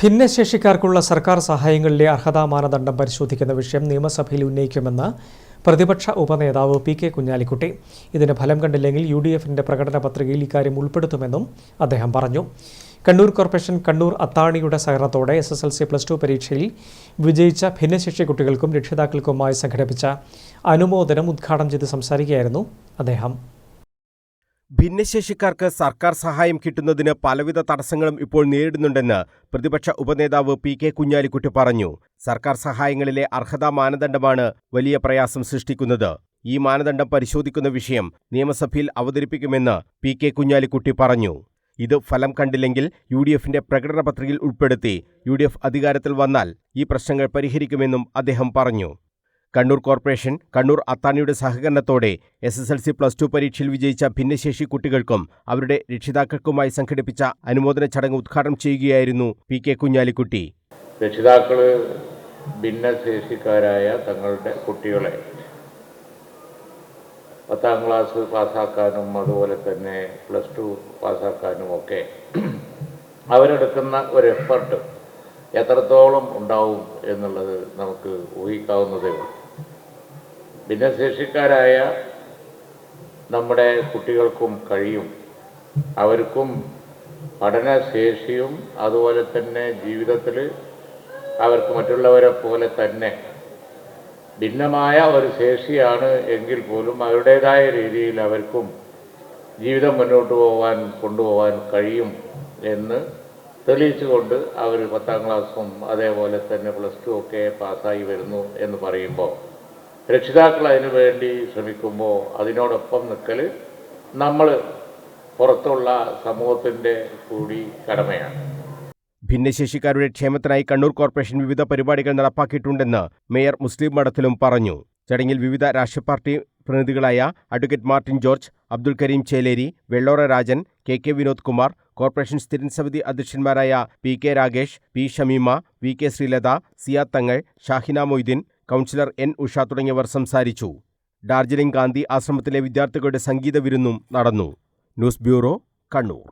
ഭിന്നശേഷിക്കാർക്കുള്ള സർക്കാർ സഹായങ്ങളിലെ അർഹതാ മാനദണ്ഡം പരിശോധിക്കുന്ന വിഷയം നിയമസഭയിൽ ഉന്നയിക്കുമെന്ന് പ്രതിപക്ഷ ഉപനേതാവ് പി കെ കുഞ്ഞാലിക്കുട്ടി. ഇതിന് ഫലം കണ്ടില്ലെങ്കിൽ യു ഡി എഫിന്റെ പ്രകടന പത്രികയിൽ ഇക്കാര്യം ഉൾപ്പെടുത്തുമെന്നും അദ്ദേഹം പറഞ്ഞു. കണ്ണൂർ കോർപ്പറേഷൻ കണ്ണൂർ അത്താണിയുടെ സഹകരണത്തോടെ S S L C plus two പരീക്ഷയിൽ വിജയിച്ച ഭിന്നശേഷി കുട്ടികൾക്കും രക്ഷിതാക്കൾക്കുമായി സംഘടിപ്പിച്ച അനുമോദനം ഉദ്ഘാടനം ചെയ്ത് സംസാരിക്കുകയായിരുന്നു അദ്ദേഹം. ഭിന്നശേഷിക്കാർക്ക് സർക്കാർ സഹായം കിട്ടുന്നതിന് പലവിധ തടസ്സങ്ങളും ഇപ്പോൾ നേരിടുന്നുണ്ടെന്ന് പ്രതിപക്ഷ ഉപനേതാവ് പി കെ കുഞ്ഞാലിക്കുട്ടി പറഞ്ഞു. സർക്കാർ സഹായങ്ങളിലെ അർഹതാ മാനദണ്ഡമാണ് വലിയ പ്രയാസം സൃഷ്ടിക്കുന്നത്. ഈ മാനദണ്ഡം പരിശോധിക്കുന്ന വിഷയം നിയമസഭയിൽ അവതരിപ്പിക്കുമെന്ന് പി കെ കുഞ്ഞാലിക്കുട്ടി പറഞ്ഞു. ഇത് ഫലം കണ്ടില്ലെങ്കിൽ യു ഡി എഫിന്റെ പ്രകടന പത്രികയിൽ ഉൾപ്പെടുത്തി യു ഡി എഫ് അധികാരത്തിൽ വന്നാൽ ഈ പ്രശ്നങ്ങൾ പരിഹരിക്കുമെന്നും അദ്ദേഹം പറഞ്ഞു. കണ്ണൂർ കോർപ്പറേഷൻ കണ്ണൂർ അത്താണിയുടെ സഹകരണത്തോടെ S S L C plus two പരീക്ഷയിൽ വിജയിച്ച ഭിന്നശേഷി കുട്ടികൾക്കും അവരുടെ രക്ഷിതാക്കൾക്കുമായി സംഘടിപ്പിച്ച അനുമോദന ചടങ്ങ് ഉദ്ഘാടനം ചെയ്യുകയായിരുന്നു പി കെ കുഞ്ഞാലിക്കുട്ടി. രക്ഷിതാക്കൾ ഭിന്നശേഷിക്കാരായ തങ്ങളുടെ കുട്ടികളെ പത്താം ക്ലാസ് പാസ്സാക്കാനും അതുപോലെ തന്നെ പ്ലസ് ടു പാസ്സാക്കാനും ഒക്കെ അവരെടുക്കുന്ന ഒരു എഫർട്ട് എത്രത്തോളം ഉണ്ടാവും എന്നുള്ളത് നമുക്ക് ഊഹിക്കാവുന്നതേ ഉള്ളൂ. ഭിന്നശേഷിക്കാരായ നമ്മുടെ കുട്ടികൾക്കും കഴിയും. അവർക്കും പഠനശേഷിയും അതുപോലെ തന്നെ ജീവിതത്തിൽ അവർക്ക് മറ്റുള്ളവരെ പോലെ തന്നെ ഭിന്നമായ ഒരു ശേഷിയാണ് എങ്കിൽ പോലും അവരുടേതായ രീതിയിൽ അവർക്കും ജീവിതം മുന്നോട്ട് പോകാൻ കൊണ്ടുപോകാൻ കഴിയും എന്ന് തെളിയിച്ചുകൊണ്ട് അവർ പത്താം ക്ലാസ്സും അതേപോലെ തന്നെ പ്ലസ് ടു ഒക്കെ പാസ്സായി വരുന്നു എന്ന് പറയുമ്പോൾ രക്ഷിതാക്കൾ അതിനു വേണ്ടി ശ്രമിക്കുമ്പോൾ അതിനോടൊപ്പം നിൽക്കൽ നമ്മൾ പുറത്തുള്ള സമൂഹത്തിന്റെ കൂടി കടമയാണ്. ഭിന്നശേഷിക്കാരുടെ ക്ഷേമത്തിനായി കണ്ണൂർ കോർപ്പറേഷൻ വിവിധ പരിപാടികൾ നടപ്പാക്കിയിട്ടുണ്ടെന്ന് മേയർ മുസ്ലിം മഠത്തിലും പറഞ്ഞു. ചടങ്ങിൽ വിവിധ രാഷ്ട്രീയ party പ്രതിനിധികളായ advocate Martin George Abdul Kareem Cheleri Vellora Rajan K K Vinod Kumar corporation സ്ഥിരം സമിതി അധ്യക്ഷന്മാരായ P K Ragesh P Shameema V K Sreelatha Siya Thangal Shahina Moideen councillor N Usha തുടങ്ങിയവർ സംസാരിച്ചു. ഡാർജിലിംഗ് ഗാന്ധി ആശ്രമത്തിലെ വിദ്യാർത്ഥികളുടെ സംഗീത വിരുന്നും നടന്നു. News bureau Kannur.